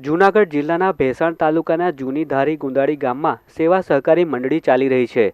જૂનાગઢ જિલ્લાના ભેસાણ તાલુકાના જૂની ધારી ગુંદાળી ગામમાં સેવા સહકારી મંડળી ચાલી રહી છે.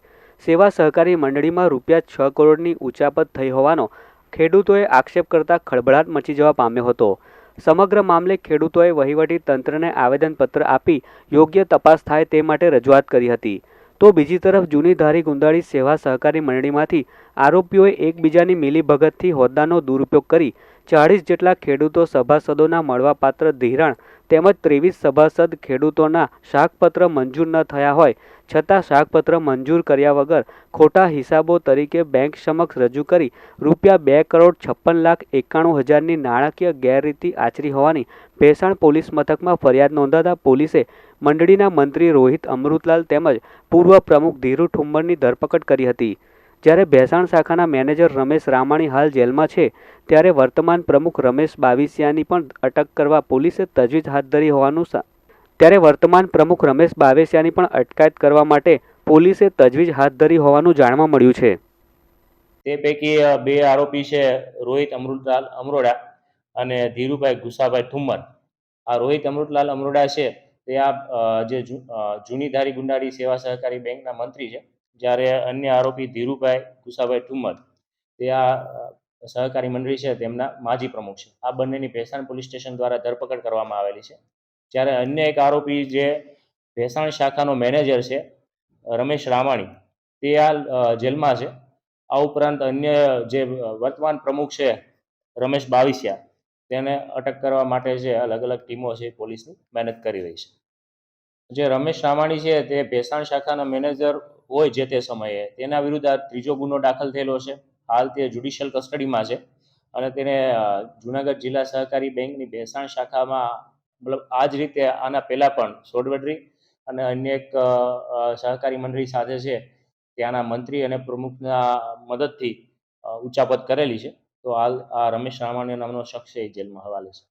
સેવા સહકારી મંડળીમાં રૂપિયા છ કરોડની ઉચાપત થઈ હોવાનો ખેડૂતોએ આક્ષેપ કરતા ખળભળાટ મચી જવા પામ્યો હતો. સમગ્ર મામલે ખેડૂતોએ વહીવટી તંત્રને આવેદનપત્ર આપી યોગ્ય તપાસ થાય તે માટે રજૂઆત કરી હતી. તો બીજી તરફ જૂની ધારી ગુંદાળી સેવા સહકારી મંડળીમાંથી આરોપીઓએ એકબીજાની મિલીભગતથી હોદ્દાનો દુરુપયોગ કરી ચાળીસ જેટલા ખેડૂતો સભાસદોના મળવાપાત્ર ધિરાણ તેમજ ત્રેવીસ સભાસદ ખેડૂતોના શાકપત્ર મંજૂર ન થયા હોય, છતાં શાકપત્ર મંજૂર કર્યા વગર ખોટા હિસાબો તરીકે બેંક સમક્ષ રજૂ કરી રૂપિયા બે કરોડ છપ્પન લાખ એકાણું હજારની નાણાકીય ગેરરીતિ આચરી હોવાની ભેસાણ પોલીસ મથકમાં ફરિયાદ નોંધાતા પોલીસે મંડળીના મંત્રી રોહિત અમૃતલાલ તેમજ પૂર્વ પ્રમુખ ધીરુ ઠુમ્મરની ધરપકડ કરી હતી. જ્યારે ભેસાણ શાખાના મેનેજર રમેશ રામાણી હાલ જેલમાં છે, ત્યારે વર્તમાન પ્રમુખ રમેશ બાવીસિયાની પણ અટક કરવા પોલીસે તજવીજ હાથ ધરી હોવાનું ત્યારે વર્તમાન પ્રમુખ રમેશ બાવેસિયાની પણ અટકાયત કરવા માટે પોલીસે તજવીજ હાથ ધરી હોવાનું જાણવા મળ્યું છે. તે પૈકી બે આરોપી છે, રોહિત અમૃતલાલ અમરોડા અને ધીરુભાઈ ગુસાભાઈ ઠુમ્મર. આ રોહિત અમૃતલાલ અમરોડા છે, તે આ જે જૂની ધારી ગુંડાળી સેવા સહકારી બેંકના મંત્રી છે. જ્યારે અન્ય આરોપી ધીરુભાઈ ગુસાભાઈ ઠુમ્મર તે આ સહકારી મંડળી છે, તેમના માજી પ્રમુખ છે. આ બંનેની ભેસાણ પોલીસ સ્ટેશન દ્વારા ધરપકડ કરવામાં આવેલી છે. જ્યારે અન્ય એક આરોપી જે ભેસાણ શાખાનો મેનેજર છે, રમેશ રામાણી, તે આ જેલમાં છે. આ ઉપરાંત અન્ય જે વર્તમાન પ્રમુખ છે, રમેશ બાવીસિયા, તેને અટક કરવા માટે જે અલગ અલગ ટીમો છે, પોલીસની મહેનત કરી રહી છે. જે રમેશ રામાણી છે, તે ભેસાણ શાખાના મેનેજર હોય જે તે સમયે. તેના વિરુદ્ધ આ ત્રીજો ગુનો દાખલ થયેલો છે. હાલ તે જ્યુડિશિયલ કસ્ટડીમાં છે અને તેને જુનાગઢ જિલ્લા સહકારી બેંકની ભેસાણ શાખામાં, મતલબ આ જ રીતે આના પહેલાં પણ સોડવડરી અને અન્ય એક સહકારી મંડળી સાથે છે ત્યાંના મંત્રી અને પ્રમુખના મદદથી ઉચ્ચાપત કરેલી છે. તો હાલ આ રમેશ રામાણી નામનો શખ્સ એ જેલમાં હવાલે છે.